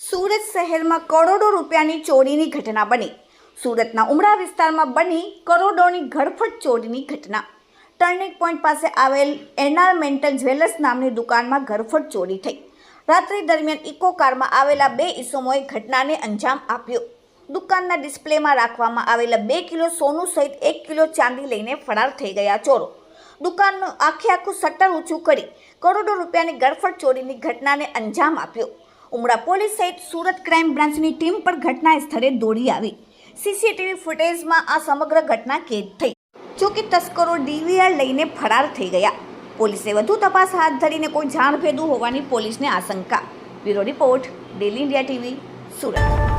સુરત શહેરમાં કરોડો રૂપિયાની ચોરીની ઘટના બની. સુરતના ઉમરા વિસ્તારમાં બની કરોડોની ઘરફટ ચોરીની ઘટના. ટર્નિંગ પોઈન્ટ પાસે આવેલ એનાર્મેન્ટલ જ્વેલર્સ નામની દુકાનમાં ઘરફટ ચોરી થઈ. રાત્રિ દરમિયાન ઇકો કારમાં આવેલા બે ઈસમોએ ઘટનાને અંજામ આપ્યો. દુકાનના ડિસ્પ્લેમાં રાખવામાં આવેલા બે કિલો સોનું સહિત એક કિલો ચાંદી લઈને ફરાર થઈ ગયા ચોરો. દુકાનનું આખે આખું શટર ઊંચું કરી કરોડો રૂપિયાની ગરફડ ચોરીની ઘટનાને અંજામ આપ્યો. ઉમરા પોલીસ સહિત સુરત ક્રાઇમ બ્રાન્ચની ટીમ પર ઘટના સ્થળે દોડી આવી. સીસીટીવી ફૂટેજમાં આ સમગ્ર ઘટના કેદ થઈ. જોકે તસ્કરો ડીવીઆર લઈને ફરાર થઈ ગયા. પોલીસે વધુ તપાસ હાથ ધરીને કોઈ જાણ ભેદું હોવાની પોલીસને આશંકા. Bureau report, daily India TV, Surat.